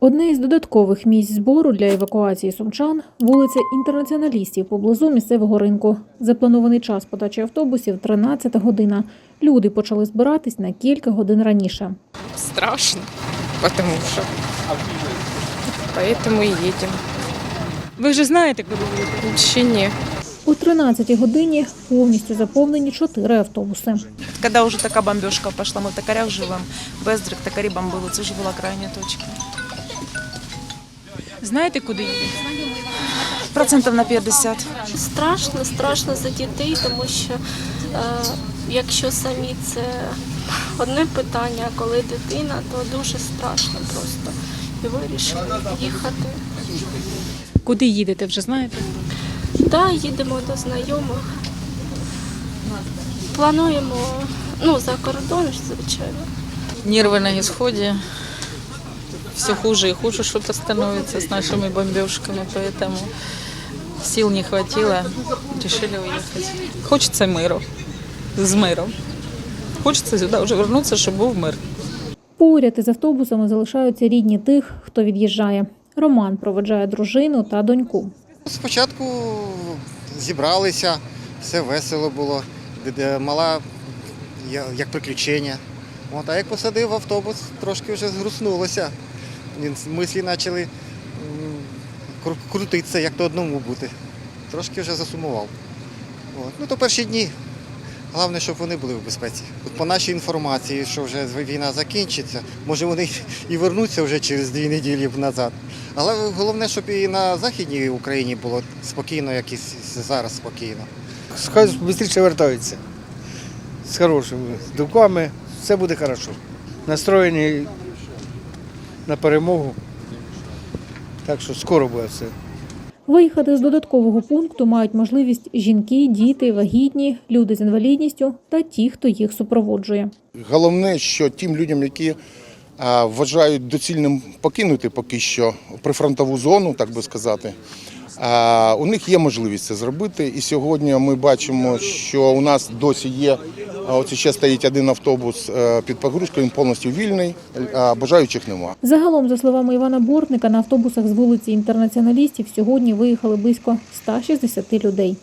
Одне із додаткових місць збору для евакуації сумчан вулиця інтернаціоналістів поблизу місцевого ринку. Запланований час подачі автобусів 13 година. Люди почали збиратись на кілька годин раніше. страшно, потому что поэтому и едем. Ви вже знаєте, куди ви їдете? Ще ні. О 13 годині повністю заповнені чотири автобуси. Когда уже така бомбежка пошла, ми в токарях живемо, Бездрик, токарі бомбили, це вже була крайня точка. Знаєте, куди їдете? Процентів на 50. Страшно, страшно за дітей, тому що е, якщо самі це одне питання, а коли дитина, то дуже страшно просто. І вирішили їхати. Куди їдете, вже знаєте? Да, їдемо до знайомих. Плануємо ну, за кордон, звичайно. Нервы на исходе Все хуже и хуже что-то становится с нашими бомбежками, поэтому сил не хватило, решили уехать. Хочется миру, с миром. Хочется сюда уже вернуться, чтобы был мир. Поряд із автобусами залишаються рідні тих, хто від'їжджає. Роман проведжає дружину та доньку. Спочатку зібралися, все весело було, де- де мала я- як приключення. От, а як посадив автобус, трошки вже згруснулося. Мислі почали крутитися, як то одному бути. Трошки вже засумував. От. Ну, то перші дні. Головне, щоб вони були в безпеці. От по нашій інформації, що вже війна закінчиться, може вони і вернуться вже через дві неділі назад. Але головне, щоб і на Західній Україні було спокійно, як і зараз спокійно. Хай швидше вертаються з хорошими думками, все буде хорошо. Настроєні на перемогу. Так що скоро буде все. Виїхати з додаткового пункту мають можливість жінки, діти, вагітні, люди з інвалідністю та ті, хто їх супроводжує. Головне, що тим людям, які вважають доцільним покинути поки що прифронтову зону, так би сказати, у них є можливість це зробити. І сьогодні ми бачимо, що у нас досі є. Оце ще стоїть один автобус е, під погрузкою, він повністю вільний, а бажаючих нема. Загалом, за словами Івана Бортника, на автобусах з вулиці інтернаціоналістів сьогодні виїхали близько 160 людей.